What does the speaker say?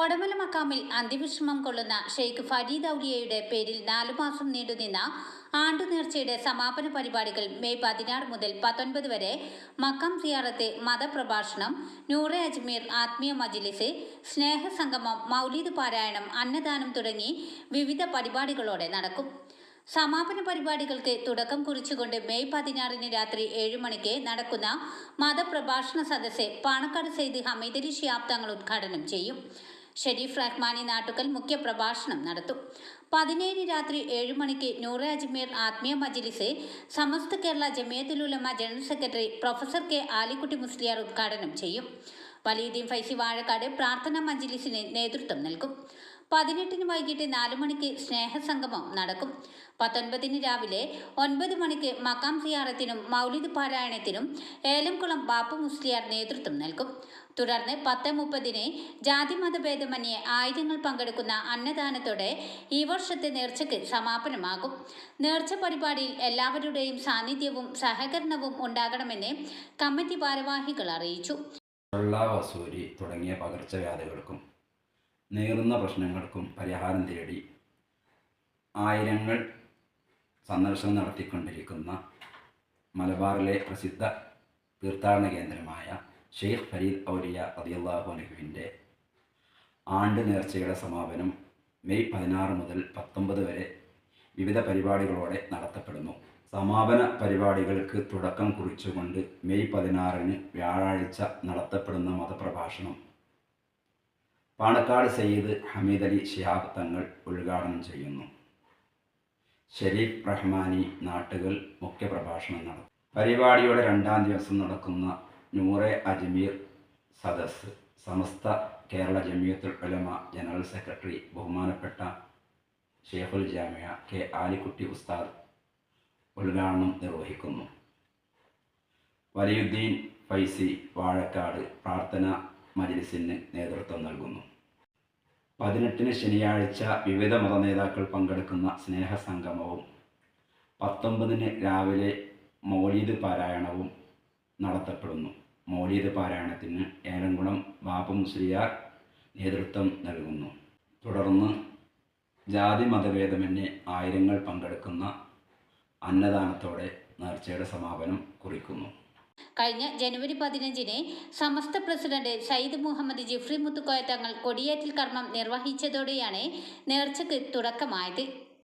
ഒടമല മക്കാമിൽ അന്ത്യവിശ്രമം കൊള്ളുന്ന ഷെയ്ഖ് ഫരീദ് ഔലിയയുടെ പേരിൽ നാലു മാസം നീണ്ടുനിന്ന ആണ്ടു നേർച്ചയുടെ സമാപന പരിപാടികൾ മെയ് പതിനാറ് മുതൽ പത്തൊൻപത് വരെ മക്കാം സിയാറത്തെ മതപ്രഭാഷണം നൂറെ അജ്മീർ ആത്മീയ മജ്ലിസ് സ്നേഹസംഗമം മൗലീദ് പാരായണം അന്നദാനം തുടങ്ങി വിവിധ പരിപാടികളോടെ നടക്കും. സമാപന പരിപാടികൾക്ക് തുടക്കം കുറിച്ചുകൊണ്ട് മെയ് പതിനാറിന് രാത്രി ഏഴ് മണിക്ക് നടക്കുന്ന മതപ്രഭാഷണ സദസ്സ് പാണക്കാട് സെയ്ദ് ഹമീദലി ഷിയാബ് തങ്ങൾ ഉദ്ഘാടനം ചെയ്യും. ഷെരീഫ് റഹ്മാനി നാട്ടുകൽ മുഖ്യ പ്രഭാഷണം നടത്തും. പതിനേഴ് രാത്രി ഏഴ് മണിക്ക് നൂറെ അജ്മീർ ആത്മീയ മജിലിസെ Samastha Kerala Jamiyyathul Ulama general secretary professor K Alikutty Musliyar ഉദ്ഘാടനം ചെയ്യും. വലീദ്ദീൻ ഫൈസി വാഴക്കാട് പ്രാർത്ഥനാ മജിലിസിന് നേതൃത്വം നൽകും. പതിനെട്ടിന് വൈകിട്ട് നാല് മണിക്ക് സ്നേഹസംഗമം നടക്കും. പത്തൊൻപതിന് രാവിലെ ഒൻപത് മണിക്ക് മക്കാം സിയാറത്തിനും മൗലിദ് പാരായണത്തിനും ഏലംകുളം ബാപ്പു മുസ്ലിയാർ നേതൃത്വം നൽകും. തുടർന്ന് പത്ത് മുപ്പതിന് ജാതി മതഭേദമന്യേ ആയിരങ്ങൾ പങ്കെടുക്കുന്ന അന്നദാനത്തോടെ ഈ വർഷത്തെ നേർച്ചയ്ക്ക് സമാപനമാകും. നേർച്ച പരിപാടിയിൽ എല്ലാവരുടെയും സാന്നിധ്യവും സഹകരണവും ഉണ്ടാകണമെന്ന് കമ്മിറ്റി ഭാരവാഹികൾ അറിയിച്ചു. തുടങ്ങിയ പകർച്ചവ്യാധികൾക്കും നീറുന്ന പ്രശ്നങ്ങൾക്കും പരിഹാരം തേടി ആയിരങ്ങൾ സന്ദർശനം നടത്തിക്കൊണ്ടിരിക്കുന്ന മലബാറിലെ പ്രസിദ്ധ തീർത്ഥാടന കേന്ദ്രമായ ഷെയ്ഖ് ഫരീദ് ഔലിയ റളിയല്ലാഹു അൻഹുവിന്റെ ആണ്ട് നേർച്ചയുടെ സമാപനം മെയ് പതിനാറ് മുതൽ പത്തൊമ്പത് വരെ വിവിധ പരിപാടികളോടെ നടത്തപ്പെടുന്നു. സമാപന പരിപാടികൾക്ക് തുടക്കം കുറിച്ചുകൊണ്ട് മെയ് പതിനാറിന് വ്യാഴാഴ്ച നടത്തപ്പെടുന്ന മതപ്രഭാഷണം പാണക്കാട് സയ്യിദ് ഹമീദ് അലി ഷിഹാബ് തങ്ങൾ ഉദ്ഘാടനം ചെയ്യുന്നു. ഷെരീഫ് റഹ്മാനി നാട്ടുകൾ മുഖ്യപ്രഭാഷണം നടത്തും. പരിപാടിയുടെ രണ്ടാം ദിവസം നടക്കുന്ന നൂറെ അജ്മീർ സദസ് സമസ്ത കേരള ജമിയത്തുൽ ഉലമ ജനറൽ സെക്രട്ടറി ബഹുമാനപ്പെട്ട ഷെയ്ഖുൽ ജാമിയ കെ ആലിക്കുട്ടി ഉസ്താദ് ഉദ്ഘാടനം നിർവഹിക്കുന്നു. വലിയുദ്ദീൻ ഫൈസി വാഴക്കാട് പ്രാർത്ഥന മജ്ലിസിന് നേതൃത്വം നൽകുന്നു. പതിനെട്ടിന് ശനിയാഴ്ച വിവിധ മത നേതാക്കൾ പങ്കെടുക്കുന്ന സ്നേഹസംഗമവും പത്തൊമ്പതിന് രാവിലെ മൗലീദ് പാരായണവും നടത്തപ്പെടുന്നു. മൗലീദ് പാരായണത്തിന് ഏലംകുളം ബാബു മുസ്ലിയാർ നേതൃത്വം നൽകുന്നു. തുടർന്ന് ജാതി മതഭേദമന്യേ ആയിരങ്ങൾ പങ്കെടുക്കുന്ന അന്നദാനത്തോടെ നേർച്ചയുടെ സമാപനം കുറിക്കുന്നു. കഴിഞ്ഞ ജനുവരി പതിനഞ്ചിന് സമസ്ത പ്രസിഡന്റ് സയ്യിദ് മുഹമ്മദ് ജിഫ്രി മുത്തുക്കോയ തങ്ങൾ കൊടിയേറ്റൽ കർമ്മം നിർവഹിച്ചതോടെയാണ് നേർച്ചയ്ക്ക് തുടക്കമായത്.